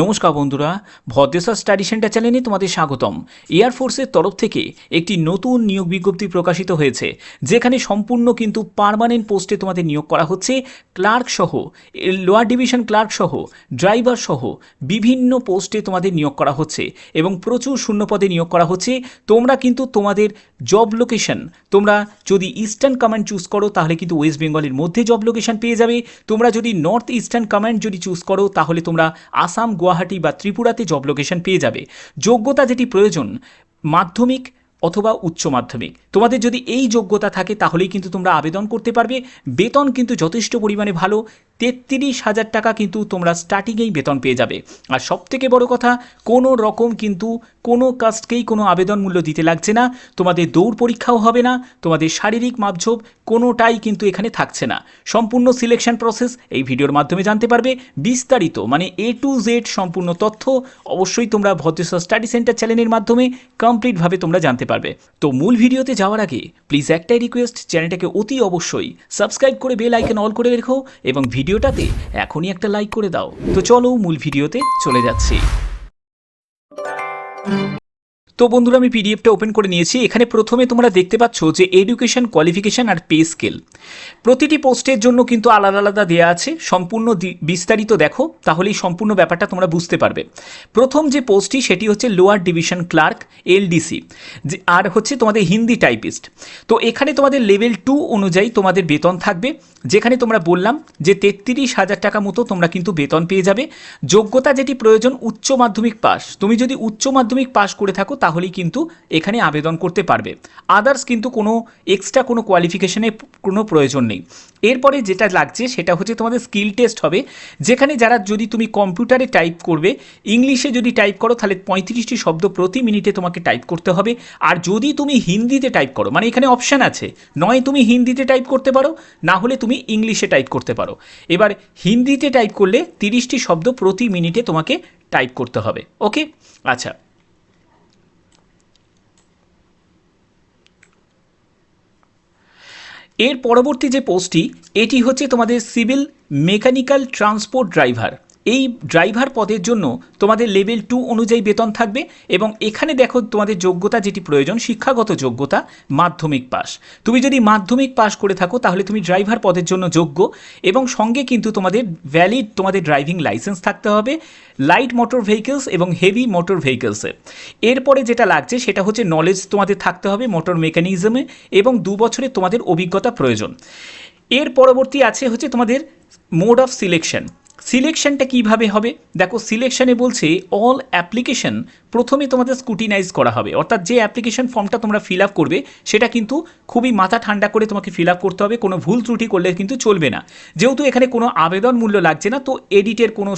নমস্কার বন্ধুরা, Bhadreswar study centre চ্যানেলে তোমাদের স্বাগতম। এয়ারফোর্সের তরফ থেকে একটি নতুন নিয়োগ বিজ্ঞপ্তি প্রকাশিত হয়েছে, যেখানে সম্পূর্ণ কিন্তু পার্মানেন্ট পোস্টে তোমাদের নিয়োগ করা হচ্ছে। ক্লার্ক সহ লোয়ার ডিভিশন ক্লার্ক সহ ড্রাইভার সহ বিভিন্ন পোস্টে তোমাদের নিয়োগ করা হচ্ছে এবং প্রচুর শূন্যপদে নিয়োগ করা হচ্ছে। তোমরা কিন্তু তোমাদের জব লোকেশন তোমরা যদি ইস্টার্ন কমান্ড চুজ করো, তাহলে কিন্তু ওয়েস্ট বেঙ্গলের মধ্যে জব লোকেশন পেয়ে যাবে। তোমরা যদি নর্থ ইস্টার্ন কমান্ড যদি চুজ করো, তাহলে তোমরা আসাম গুয়াহাটি বা ত্রিপুরাতে জব লোকেশন পেয়ে যাবে। যোগ্যতা যেটি প্রয়োজন, মাধ্যমিক অথবা উচ্চ মাধ্যমিক। তোমাদের যদি এই যোগ্যতা থাকে, তাহলেই কিন্তু তোমরা আবেদন করতে পারবে। বেতন কিন্তু যথেষ্ট পরিমাণে ভালো। তেত্রিশ হাজার টাকা কিন্তু তোমরা স্টার্টিংয়েই বেতন পেয়ে যাবে। আর সবথেকে বড় কথা, কোনো রকম কিন্তু কোনো কাস্টকেই কোনো আবেদন মূল্য দিতে লাগছে না, তোমাদের দৌড় পরীক্ষাও হবে না, তোমাদের শারীরিক মাপঝোপ কোনোটাই কিন্তু এখানে থাকছে না। সম্পূর্ণ সিলেকশন প্রসেস এই ভিডিওর মাধ্যমে জানতে পারবে। বিস্তারিত মানে এ টু জেড সম্পূর্ণ তথ্য অবশ্যই তোমরা ভদ্রেশ্বর স্টাডি সেন্টার চ্যানেলের মাধ্যমে কমপ্লিটভাবে তোমরা জানতে পারবে। তো মূল ভিডিওতে যাওয়ার আগে প্লিজ একটাই রিকোয়েস্ট চ্যানেলটাকে অতি অবশ্যই সাবস্ক্রাইব করে বেল আইকন অল করে রেখো এবং ভিডিওটাতে এখনই একটা লাইক করে দাও। তো চলো মূল ভিডিওতে চলে যাচ্ছি। তো বন্ধুরা, আমি পিডিএফটা ওপেন করে নিয়েছি। এখানে প্রথমে তোমরা দেখতে পাচ্ছ যে এডুকেশন কোয়ালিফিকেশন আর পে স্কেল প্রতিটি পোস্টের জন্য কিন্তু আলাদা আলাদা দেওয়া আছে। সম্পূর্ণ বিস্তারিত দেখো, তাহলেই সম্পূর্ণ ব্যাপারটা তোমরা বুঝতে পারবে। প্রথম যে পোস্টটি সেটি হচ্ছে লোয়ার ডিভিশন ক্লার্ক এলডিসি আর হচ্ছে তোমাদের হিন্দি টাইপিস্ট তো এখানে তোমাদের লেভেল টু অনুযায়ী তোমাদের বেতন থাকবে। যেখানে তোমরা বললাম যে তেত্রিশ হাজার টাকা মতো তোমরা কিন্তু বেতন পেয়ে যাবে। যোগ্যতা যেটি প্রয়োজন, উচ্চ মাধ্যমিক পাস তুমি যদি উচ্চ মাধ্যমিক পাস করে থাকো তাহলেই কিন্তু এখানে আবেদন করতে পারবে। আদার্স কিন্তু কোনো এক্সট্রা কোনো কোয়ালিফিকেশনের কোনো প্রয়োজন নেই। এরপরে যেটা লাগছে সেটা হচ্ছে তোমাদের স্কিল টেস্ট হবে। যেখানে যারা যদি তুমি কম্পিউটারে টাইপ করবে ইংলিশে যদি টাইপ করো, তাহলে পঁয়ত্রিশটি শব্দ প্রতি মিনিটে তোমাকে টাইপ করতে হবে। আর যদি তুমি হিন্দিতে টাইপ করো মানে এখানে অপশান আছে, নয় তুমি হিন্দিতে টাইপ করতে পারো, না হলে তুমি ইংলিশে টাইপ করতে পারো। এবার হিন্দিতে টাইপ করলে তিরিশটি শব্দ প্রতি মিনিটে তোমাকে টাইপ করতে হবে ওকে আচ্ছা এর পরবর্তী যে পোস্টটি এটি হচ্ছে তোমাদের সিভিল মেকানিক্যাল ট্রান্সপোর্ট ড্রাইভার। এই ড্রাইভার পদের জন্য তোমাদের লেভেল টু অনুযায়ী বেতন থাকবে এবং এখানে দেখো তোমাদের যোগ্যতা যেটি প্রয়োজন, শিক্ষাগত যোগ্যতা, মাধ্যমিক পাস তুমি যদি মাধ্যমিক পাস করে থাকো, তাহলে তুমি ড্রাইভার পদের জন্য যোগ্য এবং সঙ্গে কিন্তু তোমাদের ভ্যালিড তোমাদের ড্রাইভিং লাইসেন্স থাকতে হবে লাইট মোটর ভেহিকেলস এবং হেভি মোটর ভেহিকেলসে এরপরে যেটা লাগছে, সেটা হচ্ছে নলেজ তোমাদের থাকতে হবে মোটর মেকানিজমে এবং দু বছরে তোমাদের অভিজ্ঞতা প্রয়োজন। এর পরবর্তী আছে হচ্ছে তোমাদের মোড অফ সিলেকশন সিলেকশনটা কীভাবে হবে? দেখো সিলেকশনে বলছে অল অ্যাপ্লিকেশন প্রথমে তোমাদের স্কুটিনাইজ করা হবে। অর্থাৎ যে অ্যাপ্লিকেশন ফর্মটা তোমরা ফিল আপ করবে, সেটা কিন্তু খুবই মাথা ঠান্ডা করে তোমাকে ফিল আপ করতে হবে। কোনো ভুল ত্রুটি করলে কিন্তু চলবে না। যেহেতু এখানে কোনো আবেদন মূল্য লাগছে না, তো এডিটের কোনো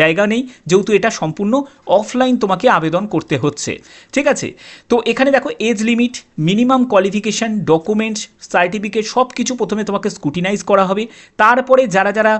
জায়গা নেই। যেহেতু এটা সম্পূর্ণ অফলাইন তোমাকে আবেদন করতে হচ্ছে। ঠিক আছে? তো এখানে দেখো age limit minimum qualification documents certificate সব কিছু প্রথমে তোমাকে স্কুটিনাইজ করা হবে। তারপরে যারা যারা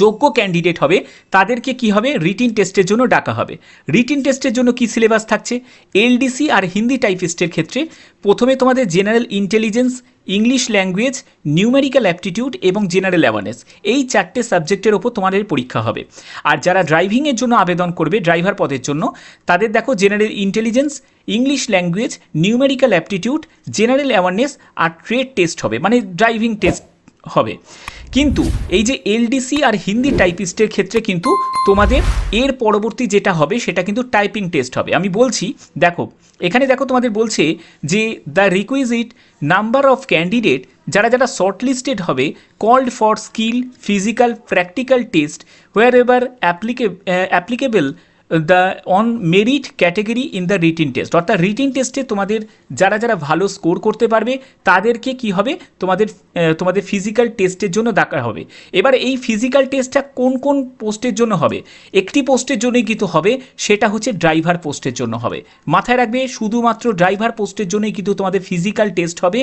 যোগ্য ক্যান্ডিডেট হবে, তাদেরকে কি হবে? রিটিন টেস্টের জন্য ডাকা হবে। রিটিন টেস্টের জন্য কি সিলেবাস থাকছে? এলডিসি আর হিন্দি টাইপিস্টের ক্ষেত্রে প্রথমে তোমাদের general intelligence English language numerical aptitude এবং জেনারেল অ্যাওয়ারনেস এই চারটে সাবজেক্টের ওপর তোমাদের পরীক্ষা হবে। আর যারা ড্রাইভিংয়ের জন্য আবেদন করবে ড্রাইভার পদের জন্য, তাদের দেখো general intelligence English language numerical aptitude general awareness আর ট্রেড টেস্ট হবে। মানে ড্রাইভিং টেস্ট হবে। কিন্তু এই যে এলডিসি আর হিন্দি টাইপিস্টের ক্ষেত্রে কিন্তু তোমাদের এর পরবর্তী যেটা হবে, সেটা কিন্তু টাইপিং টেস্ট হবে। আমি বলছি, দেখো, এখানে দেখো তোমাদের বলছে যে the requisite number of candidate যারা যারা শর্টলিস্টেড হবে called for skill physical practical test wherever অ্যাপ্লিকে applicable the on merit category in the written test অর্থাৎ রিটিন টেস্টে তোমাদের, যারা যারা ভালো স্কোর করতে পারবে, তাদেরকে কি হবে? তোমাদের তোমাদের ফিজিক্যাল টেস্টের জন্য ডাকা হবে। এবার এই ফিজিক্যাল টেস্টটা কোন কোন পোস্টের জন্য হবে? একটি পোস্টের জন্যই কিন্তু হবে, সেটা হচ্ছে ড্রাইভার পোস্টের জন্য হবে। মাথায় রাখবে, শুধুমাত্র ড্রাইভার পোস্টের জন্যই কিন্তু তোমাদের ফিজিক্যাল টেস্ট হবে।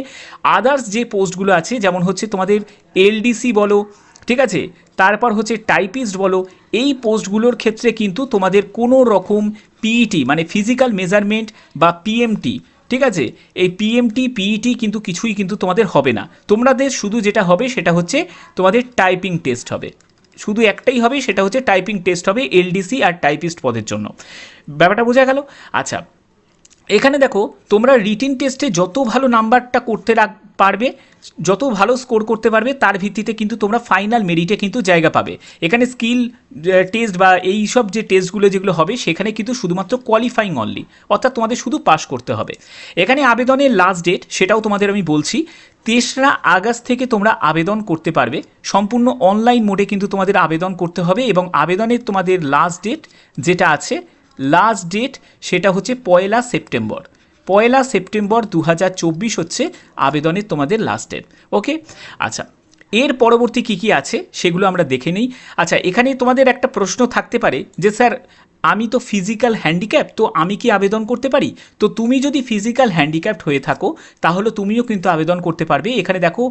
আদার্স যে পোস্টগুলো আছে, যেমন হচ্ছে তোমাদের এলডিসি বলো ঠিক আছে? তারপর হচ্ছে টাইপিস্ট বলো, এই পোস্টগুলোর ক্ষেত্রে কিন্তু তোমাদের কোনো রকম পিইটি মানে ফিজিক্যাল মেজারমেন্ট বা পিএমটি ঠিক আছে? এই পিএমটি পিইটি কিন্তু কিছুই কিন্তু তোমাদের হবে না। তোমাদের শুধু যেটা হবে সেটা হচ্ছে তোমাদের টাইপিং টেস্ট হবে। শুধু একটাই হবে, সেটা হচ্ছে টাইপিং টেস্ট হবে এলডিসি আর টাইপিস্ট পদের জন্য। ব্যাপারটা বোঝা গেল? আচ্ছা এখানে দেখো, তোমরা রিটিন টেস্টে যত ভালো নাম্বারটা করতে রাখ, পারবে, যত ভালো স্কোর করতে পারবে, তার ভিত্তিতে কিন্তু তোমরা ফাইনাল মেরিটে কিন্তু জায়গা পাবে। এখানে স্কিল টেস্ট বা এই সব যে টেস্টগুলো যেগুলো হবে, সেখানে কিন্তু শুধুমাত্র কোয়ালিফাইং অনলি অর্থাৎ তোমাদের শুধু পাস করতে হবে। এখানে আবেদনের লাস্ট ডেট সেটাও তোমাদের আমি বলছি, তেসরা আগস্ট থেকে তোমরা আবেদন করতে পারবে। সম্পূর্ণ অনলাইন মোডে কিন্তু তোমাদের আবেদন করতে হবে এবং আবেদনের তোমাদের লাস্ট ডেট যেটা আছে লাস্ট ডেট সেটা হচ্ছে পয়লা সেপ্টেম্বর। পয়লা সেপ্টেম্বর দু হাজার চব্বিশ হচ্ছে আবেদনের তোমাদের লাস্ট ডেট ওকে আচ্ছা এর পরবর্তী কী কী আছে সেগুলো আমরা দেখে নিই। আচ্ছা এখানে তোমাদের একটা প্রশ্ন থাকতে পারে যে, স্যার, আমি তো ফিজিক্যাল হ্যান্ডিক্যাপ তো আমি কি আবেদন করতে পারি? তো তুমি যদি ফিজিক্যাল হ্যান্ডিক্যাপ্ট হয়ে থাকো, তাহলে তুমিও কিন্তু আবেদন করতে পারবে। এখানে দেখো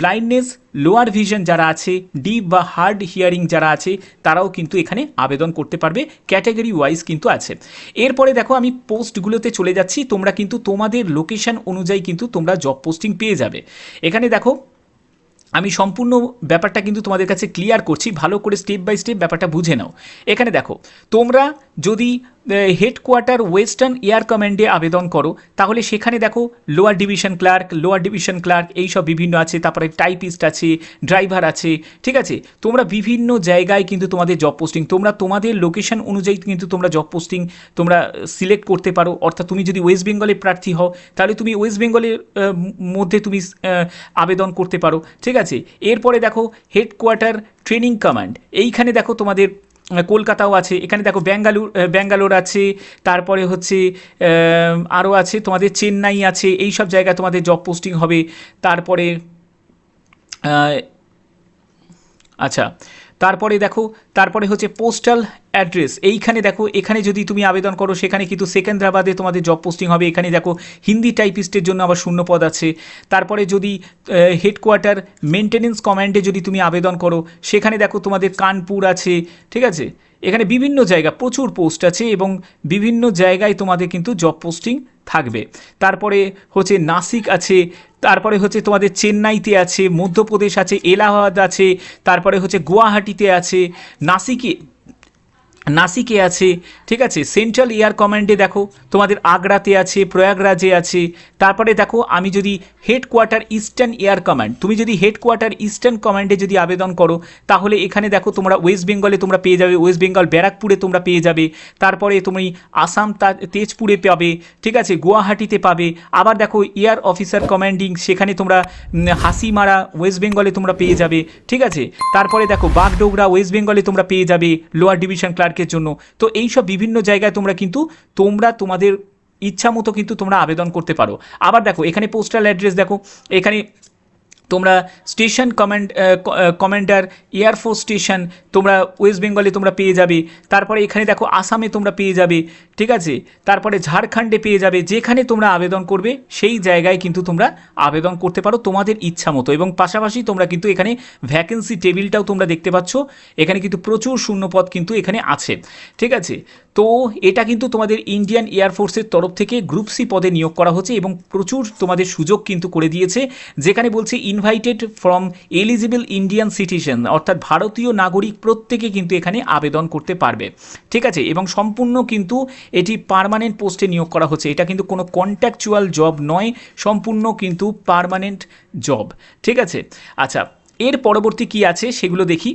ব্লাইন্ডনেস লোয়ার ভিশন যারা আছে ডিপ বা হার্ড হিয়ারিং যারা আছে, তারাও কিন্তু এখানে আবেদন করতে পারবে। ক্যাটাগরি ওয়াইজ কিন্তু আছে। এরপরে দেখো, আমি পোস্টগুলোতে চলে যাচ্ছি। তোমরা কিন্তু তোমাদের লোকেশন অনুযায়ী কিন্তু তোমরা জব পোস্টিং পেয়ে যাবে। এখানে দেখো আমি সম্পূর্ণ ব্যাপারটা কিন্তু তোমাদের কাছে ক্লিয়ার করছি। ভালো করে স্টেপ বাই স্টেপ ব্যাপারটা বুঝে নাও। এখানে দেখো, তোমরা যদি হেডকোয়ার্টার ওয়েস্টার্ন এয়ার কমান্ডে আবেদন করো, তাহলে সেখানে দেখো lower division clerk lower division clerk এইসব বিভিন্ন আছে, তারপরে টাইপিস্ট আছে ড্রাইভার আছে, ঠিক আছে? তোমরা বিভিন্ন জায়গায় কিন্তু তোমাদের জব পোস্টিং তোমরা তোমাদের লোকেশন অনুযায়ী কিন্তু তোমরা জব পোস্টিং তোমরা সিলেক্ট করতে পারো। অর্থাৎ তুমি যদি ওয়েস্ট বেঙ্গলের প্রার্থী হও, তাহলে তুমি ওয়েস্ট বেঙ্গলের মধ্যে তুমি আবেদন করতে পারো, ঠিক আছে? এরপরে দেখো হেডকোয়ার্টার ট্রেনিং কমান্ড এইখানে দেখো তোমাদের কলকাতাও আছে। এখানে দেখো ব্যাঙ্গালুর ব্যাঙ্গালোর আছে, তারপরে হচ্ছে আরও আছে, তোমাদের চেন্নাই আছে এই সব জায়গায় তোমাদের জব পোস্টিং হবে। তারপরে আচ্ছা তারপরে দেখো, তারপরে হচ্ছে পোস্টাল অ্যাড্রেস এইখানে দেখো, এখানে যদি তুমি আবেদন করো, সেখানে কিন্তু সেকেন্দ্রাবাদে তোমাদের জব পোস্টিং হবে। এখানে দেখো, হিন্দি টাইপিস্টের জন্য আবার শূন্য পদ আছে। তারপরে যদি হেডকোয়ার্টার মেনটেনেন্স কমান্ডে যদি তুমি আবেদন করো, সেখানে দেখো তোমাদের কানপুর আছে, ঠিক আছে? এখানে বিভিন্ন জায়গা, প্রচুর পোস্ট আছে এবং বিভিন্ন জায়গায় তোমাদের কিন্তু জব পোস্টিং থাকবে। তারপরে হচ্ছে নাসিক আছে, তারপরে হচ্ছে তোমাদের চেন্নাইতে আছে, মধ্যপ্রদেশ আছে, এলাহাবাদ আছে, তারপরে হচ্ছে গুয়াহাটিতে আছে। নাসিকে নাসিকে আছে, ঠিক আছে? সেন্ট্রাল এয়ার কমান্ডে দেখো, তোমাদের আগ্রাতে আছে, প্রয়াগরাজে আছে। তারপরে দেখো, আমি যদি হেডকোয়ার্টার ইস্টার্ন এয়ার কমান্ড তুমি যদি হেডকোয়ার্টার ইস্টার্ন কমান্ডে যদি আবেদন করো, তাহলে এখানে দেখো তোমরা ওয়েস্ট বেঙ্গলে তোমরা পেয়ে যাবে ওয়েস্ট বেঙ্গল ব্যারাকপুরে তোমরা পেয়ে যাবে। তারপরে তুমি আসাম তেজপুরে পাবে, ঠিক আছে? গুয়াহাটিতে পাবে। আবার দেখো এয়ার অফিসার কমান্ডিং সেখানে তোমরা হাসিমারা ওয়েস্ট বেঙ্গলে তোমরা পেয়ে যাবে, ঠিক আছে? তারপরে দেখো, বাগডোগরা ওয়েস্ট বেঙ্গলে তোমরা পেয়ে যাবে লোয়ার ডিভিশন ক্লার্কের জন্য। তো এই সব বিভিন্ন জায়গায় তোমরা কিন্তু, তোমরা তোমাদের ইচ্ছা মতো কিন্তু তোমরা আবেদন করতে পারো। আবার দেখো, এখানে পোস্টাল অ্যাড্রেস দেখো। এখানে তোমরা station command commander air force station তোমরা ওয়েস্ট বেঙ্গলে তোমরা পেয়ে যাবে। তারপরে এখানে দেখো আসামে তোমরা পেয়ে যাবে, ঠিক আছে? তারপরে ঝাড়খণ্ডে পেয়ে যাবে, যেখানে তোমরা আবেদন করবে, সেই জায়গায় কিন্তু তোমরা আবেদন করতে পারো তোমাদের ইচ্ছা মতো। এবং পাশাপাশি তোমরা কিন্তু এখানে ভ্যাকেন্সি টেবিলটাও তোমরা দেখতে পাচ্ছ। এখানে কিন্তু প্রচুর শূন্যপদ কিন্তু এখানে আছে, ঠিক আছে? তো এটা কিন্তু তোমাদের ইন্ডিয়ান এয়ারফোর্সের তরফ থেকে গ্রুপ সি পদে নিয়োগ করা হচ্ছে এবং প্রচুর তোমাদের সুযোগ কিন্তু করে দিয়েছে। যেখানে বলছে invited from eligible Indian citizen অর্থাৎ ভারতীয় নাগরিক প্রত্যেকে কিন্তু এখানে আবেদন করতে পারবে। ঠিক আছে? এবং সম্পূর্ণ কিন্তু এটি পারমানেন্ট পোস্টে নিয়োগ করা হচ্ছে। এটা কিন্তু কোনো কন্ট্যাকচুয়াল জব নয়, সম্পূর্ণ কিন্তু পারমানেন্ট জব ঠিক আছে? আচ্ছা এর পরবর্তী কি আছে সেগুলো দেখি।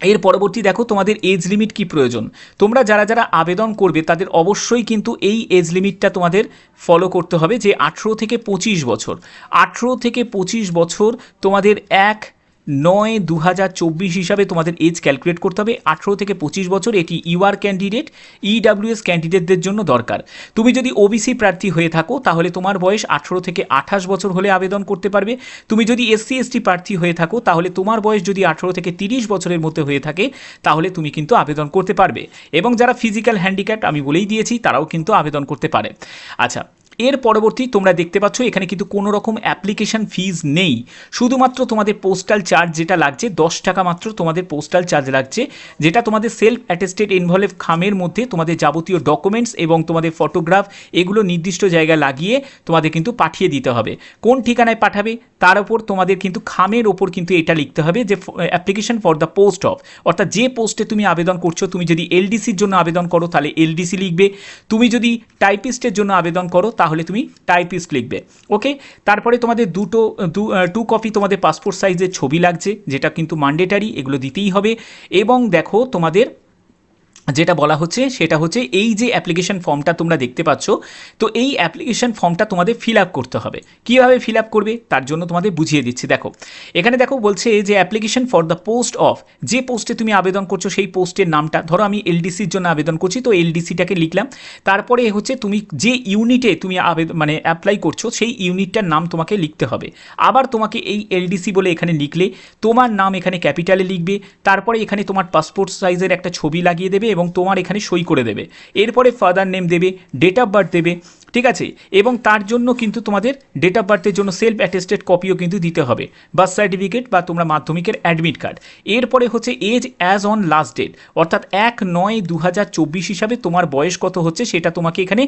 এর পরবর্তী দেখো তোমাদের এজ লিমিট কি প্রয়োজন। তোমরা যারা যারা আবেদন করবে, তাদের অবশ্যই কিন্তু এই এজ লিমিটটা তোমাদের ফলো করতে হবে যে আঠেরো থেকে পঁচিশ বছর। আঠেরো থেকে পঁচিশ বছর তোমাদের এক নয় দু হাজার চব্বিশ হিসাবে তোমাদের এজ ক্যালকুলেট করতে হবে। আঠেরো থেকে পঁচিশ বছর এটি ইউআর ক্যান্ডিডেট ইডাব্লিউএস ক্যান্ডিডেটদের জন্য দরকার। তুমি যদি ওবিসি প্রার্থী হয়ে থাকো, তাহলে তোমার বয়স আঠেরো থেকে আঠাশ বছর হলে আবেদন করতে পারবে। তুমি যদি এসসি এসটি প্রার্থী হয়ে থাকো, তাহলে তোমার বয়স যদি আঠেরো থেকে তিরিশ বছরের মধ্যে হয়ে থাকে, তাহলে তুমি কিন্তু আবেদন করতে পারবে। এবং যারা ফিজিক্যাল হ্যান্ডিক্যাপ আমি বলেই দিয়েছি, তারাও কিন্তু আবেদন করতে পারে। আচ্ছা এর পরবর্তী তোমরা দেখতে পাচ্ছ, এখানে কিন্তু কোনো রকম অ্যাপ্লিকেশন ফিজ নেই। শুধুমাত্র তোমাদের পোস্টাল চার্জ যেটা লাগছে, দশ টাকা মাত্র তোমাদের পোস্টাল চার্জ লাগছে, যেটা তোমাদের সেলফ অ্যাটেস্টেড ইনভলভ খামের মধ্যে তোমাদের যাবতীয় ডকুমেন্টস এবং তোমাদের ফটোগ্রাফ এগুলো নির্দিষ্ট জায়গায় লাগিয়ে তোমাদের কিন্তু পাঠিয়ে দিতে হবে। কোন ঠিকানায় পাঠাবে, তার উপর তোমাদের কিন্তু খামের ওপর কিন্তু এটা লিখতে হবে যে application for the post of অর্থাৎ যে পোস্টে তুমি আবেদন করছ, তুমি যদি এলডিসির জন্য আবেদন করো, তাহলে এলডিসি লিখবে। তুমি যদি টাইপিস্টের জন্য আবেদন করো তাহলে তুমি টাইপিস্ট লিখবে ওকে তারপরে তোমাদের দুটো টু কপি তোমাদের পাসপোর্ট সাইজের ছবি লাগছে, যেটা কিন্তু ম্যান্ডেটারি এগুলো দিতেই হবে। এবং দেখো তোমাদের যেটা বলা হচ্ছে, সেটা হচ্ছে এই যে অ্যাপ্লিকেশন ফর্মটা তোমরা দেখতে পাচ্ছ, তো এই অ্যাপ্লিকেশন ফর্মটা তোমাদের ফিল আপ করতে হবে। কীভাবে ফিল আপ করবে? তার জন্য তোমাদের বুঝিয়ে দিচ্ছি। দেখো, এখানে দেখো বলছে যে application for the post of যে পোস্টে তুমি আবেদন করছ, সেই পোস্টের নামটা, ধরো আমি এলডিসির জন্য আবেদন করছি, তো এলডিসিটাকে লিখলাম। তারপরে হচ্ছে তুমি যে ইউনিটে তুমি আবেদন মানে অ্যাপ্লাই করছ, সেই ইউনিটটার নাম তোমাকে লিখতে হবে। আবার তোমাকে এই এলডিসি বলে এখানে লিখলে, তোমার নাম এখানে ক্যাপিটালে লিখবে, তারপরে এখানে তোমার পাসপোর্ট সাইজের একটা ছবি লাগিয়ে দেবে এবং তোমার এখানে সই করে দেবে। এরপরে ফাদার নেম দেবে ডেট অফ বার্থ দেবে ঠিক আছে? এবং তার জন্য কিন্তু তোমাদের ডেট অফ বার্থের জন্য সেলফ অ্যাটেস্টেড কপিও কিন্তু দিতে হবে। বার্থ সার্টিফিকেট বা তোমরা মাধ্যমিকের অ্যাডমিট কার্ড এরপরে হচ্ছে age as on last date অর্থাৎ এক নয় দু হাজার চব্বিশ হিসাবে তোমার বয়স কত হচ্ছে সেটা তোমাকে এখানে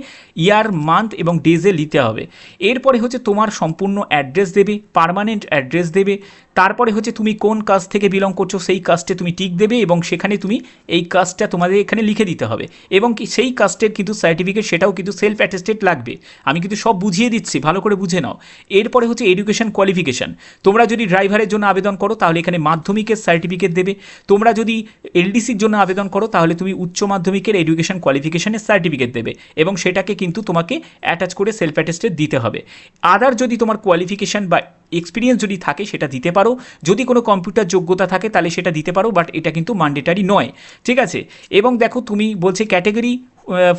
ইয়ার মান্থ এবং ডেজে নিতে হবে। এরপরে হচ্ছে তোমার সম্পূর্ণ অ্যাড্রেস দেবে পারমানেন্ট অ্যাড্রেস দেবে। তারপরে হচ্ছে তুমি কোন কাজ থেকে বিলং করছ সেই কাজটে তুমি টিক দেবে এবং সেখানে তুমি এই কাজটা তোমাদের এখানে লিখে দিতে হবে। এবং সেই কাস্টের কিন্তু সার্টিফিকেট সেটাও কিন্তু সেলফ অ্যাটেস্টেড লাগবে। আমি কিন্তু সব বুঝিয়ে দিচ্ছি, ভালো করে বুঝে নাও। এরপরে হচ্ছে এডুকেশন কোয়ালিফিকেশান তোমরা যদি ড্রাইভারের জন্য আবেদন করো, তাহলে এখানে মাধ্যমিকের সার্টিফিকেট দেবে। তোমরা যদি এলডিসির জন্য আবেদন করো, তাহলে তুমি উচ্চ মাধ্যমিকের এডুকেশন কোয়ালিফিকেশানের সার্টিফিকেট দেবে এবং সেটাকে কিন্তু তোমাকে অ্যাটাচ করে সেলফ অ্যাটেস্টেড দিতে হবে। আদার যদি তোমার কোয়ালিফিকেশান বা এক্সপিরিয়েন্স যদি থাকে, সেটা দিতে পারো। যদি কোনো কম্পিউটার যোগ্যতা থাকে, তাহলে সেটা দিতে পারো বাট এটা কিন্তু ম্যান্ডেটারি নয়। ঠিক আছে? এবং দেখো, তুমি বলছে ক্যাটেগরি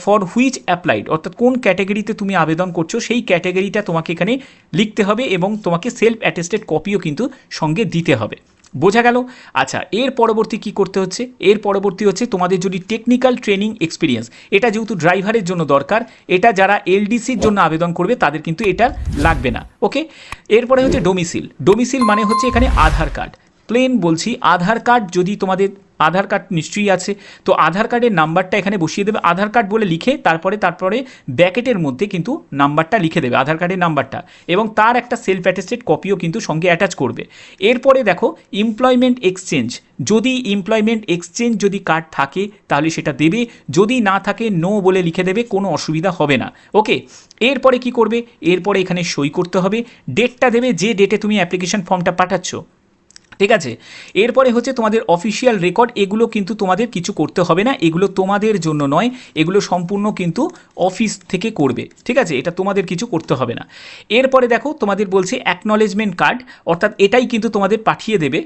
ফর হুইচ অ্যাপ্লাইড অর্থাৎ কোন ক্যাটাগরিতে তুমি আবেদন করছ, সেই ক্যাটাগরিটা তোমাকে এখানে লিখতে হবে এবং তোমাকে সেলফ অ্যাটেস্টেড কপিও কিন্তু সঙ্গে দিতে হবে। বোঝা গেল? আচ্ছা এর পরবর্তী কি করতে হচ্ছে? এর পরবর্তী হচ্ছে তোমাদের যদি টেকনিক্যাল ট্রেনিং এক্সপিরিয়েন্স এটা যেহেতু ড্রাইভারের জন্য দরকার, এটা যারা এলডিসির জন্য আবেদন করবে, তাদের কিন্তু এটা লাগবে না। ওকে এরপরে হচ্ছে ডোমিসিল ডোমিসিল মানে হচ্ছে এখানে আধার কার্ড। প্লেন বলছি, আধার কার্ড যদি তোমাদের, আধার কার্ড নিশ্চয়ই আছে, তো আধার কার্ডের নাম্বারটা এখানে বসিয়ে দেবে। আধার কার্ড বলে লিখে তারপরে তারপরে ব্যাকেটের মধ্যে কিন্তু নাম্বারটা লিখে দেবে, আধার কার্ডের নাম্বারটা এবং তার একটা সেলফ অ্যাটেস্টেড কপিও কিন্তু সঙ্গে অ্যাটাচ করবে। এরপরে দেখো এমপ্লয়মেন্ট এক্সচেঞ্জ যদি এমপ্লয়মেন্ট এক্সচেঞ্জ যদি কার্ড থাকে, তাহলে সেটা দেবে। যদি না থাকে নো বলে লিখে দেবে, কোনো অসুবিধা হবে না। ওকে এরপরে কি করবে? এরপরে এখানে সই করতে হবে। ডেটটা দেবে, যে ডেটে তুমি অ্যাপ্লিকেশন ফর্মটা পাঠাচ্ছ। ঠিক আছে? এরপরে হচ্ছে তোমাদের অফিসিয়াল রেকর্ড এগুলো কিন্তু তোমাদের কিছু করতে হবে না, এগুলো তোমাদের জন্য নয়, এগুলো সম্পূর্ণ কিন্তু অফিস থেকে করবে, ঠিক আছে? এটা তোমাদের কিছু করতে হবে না। এরপরে দেখো, তোমাদের বলছে অ্যাকনলেজমেন্ট কার্ড অর্থাৎ এটাই কিন্তু তোমাদের পাঠিয়ে দেবে।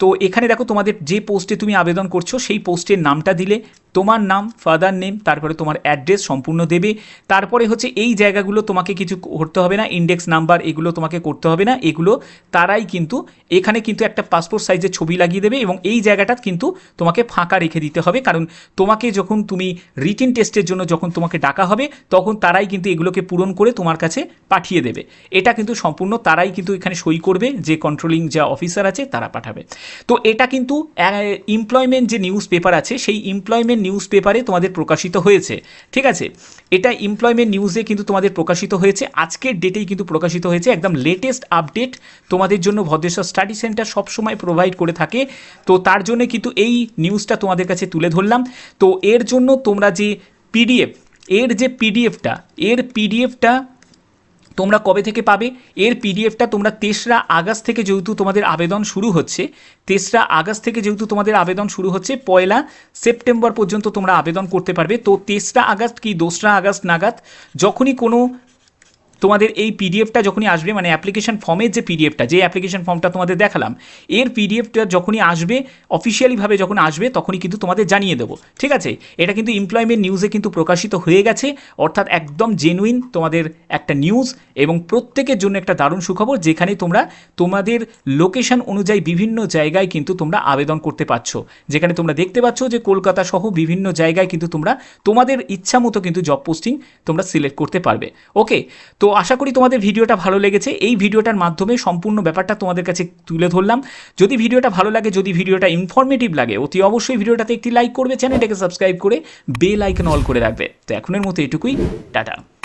তো এখানে দেখো তোমাদের যে পোস্টে তুমি আবেদন করছ, সেই পোস্টের নামটা দিলে তোমার নাম ফাদার নেম তারপরে তোমার অ্যাড্রেস সম্পূর্ণ দেবে। তারপরে হচ্ছে এই জায়গাগুলো তোমাকে কিছু করতে হবে না ইন্ডেক্স নাম্বার এগুলো তোমাকে করতে হবে না, এগুলো তারাই কিন্তু এখানে কিন্তু একটা পাসপোর্ট সাইজের ছবি লাগিয়ে দেবে এবং এই জায়গাটা কিন্তু তোমাকে ফাঁকা রেখে দিতে হবে। কারণ তোমাকে যখন তুমি রিটিন টেস্টের জন্য যখন তোমাকে ডাকা হবে, তখন তারাই কিন্তু এগুলোকে পূরণ করে তোমার কাছে পাঠিয়ে দেবে। এটা কিন্তু সম্পূর্ণ তারাই কিন্তু এখানে সই করবে, যে কন্ট্রোলিং যা অফিসার আছে তারা পাঠাবে। তো এটা কিন্তু এমপ্লয়মেন্ট যে নিউজ পেপার আছে, সেই এমপ্লয়মেন্ট নিউজ পেপারে তোমাদের প্রকাশিত হয়েছে। ঠিক আছে? এটা এমপ্লয়মেন্ট নিউজে কিন্তু তোমাদের প্রকাশিত হয়েছে। আজকের ডেটেই কিন্তু প্রকাশিত হয়েছে। একদম লেটেস্ট আপডেট তোমাদের জন্য ভদ্রেশ্বর স্টাডি সেন্টার সবসময় প্রোভাইড করে থাকে। তো তার জন্য কিন্তু এই নিউজটা তোমাদের কাছে তুলে ধরলাম। তো এর জন্য তোমরা যে পিডিএফ এর যে পিডিএফটা এর পিডিএফটা তোমরা কবে থেকে পাবে? এর পিডিএফটা তোমরা তেসরা আগস্ট থেকে যেহেতু তোমাদের আবেদন শুরু হচ্ছে, তেসরা আগস্ট থেকে যেহেতু তোমাদের আবেদন শুরু হচ্ছে, পয়লা সেপ্টেম্বর পর্যন্ত তোমরা আবেদন করতে পারবে। তো তেসরা আগস্ট কি দোসরা আগস্ট নাগাদ? যখনই কোনো তোমাদের এই পিডিএফটা যখনই আসবে মানে অ্যাপ্লিকেশন ফর্মের যে পিডিএফটা যে অ্যাপ্লিকেশন ফর্মটা তোমাদের দেখালাম, এর পিডিএফটা যখনই আসবে অফিসিয়ালিভাবে যখন আসবে, তখনই কিন্তু তোমাদের জানিয়ে দেবো। ঠিক আছে? এটা কিন্তু এমপ্লয়মেন্ট নিউজে কিন্তু প্রকাশিত হয়ে গেছে, অর্থাৎ একদম জেনুইন তোমাদের একটা নিউজ এবং প্রত্যেকের জন্য একটা দারুণ সুখবর, যেখানে তোমরা তোমাদের লোকেশন অনুযায়ী বিভিন্ন জায়গায় কিন্তু তোমরা আবেদন করতে পারছ। যেখানে তোমরা দেখতে পাচ্ছ যে কলকাতা সহ বিভিন্ন জায়গায় কিন্তু তোমরা তোমাদের ইচ্ছা মতো কিন্তু জব পোস্টিং তোমরা সিলেক্ট করতে পারবে। ওকে তো আশা করি তোমাদের ভিডিওটা ভালো লেগেছে। এই ভিডিওটার মাধ্যমে সম্পূর্ণ ব্যাপারটা তোমাদের কাছে তুলে ধরলাম। যদি ভিডিওটা ভালো লাগে, যদি ভিডিওটা ইনফরমেটিভ লাগে, অতি অবশ্যই ভিডিওটাতে একটি লাইক করবে চ্যানেলটাকে সাবস্ক্রাইব করে বেল আইকন অল করে রাখবে। তো এখনের মতো এটুকুই। টাটা।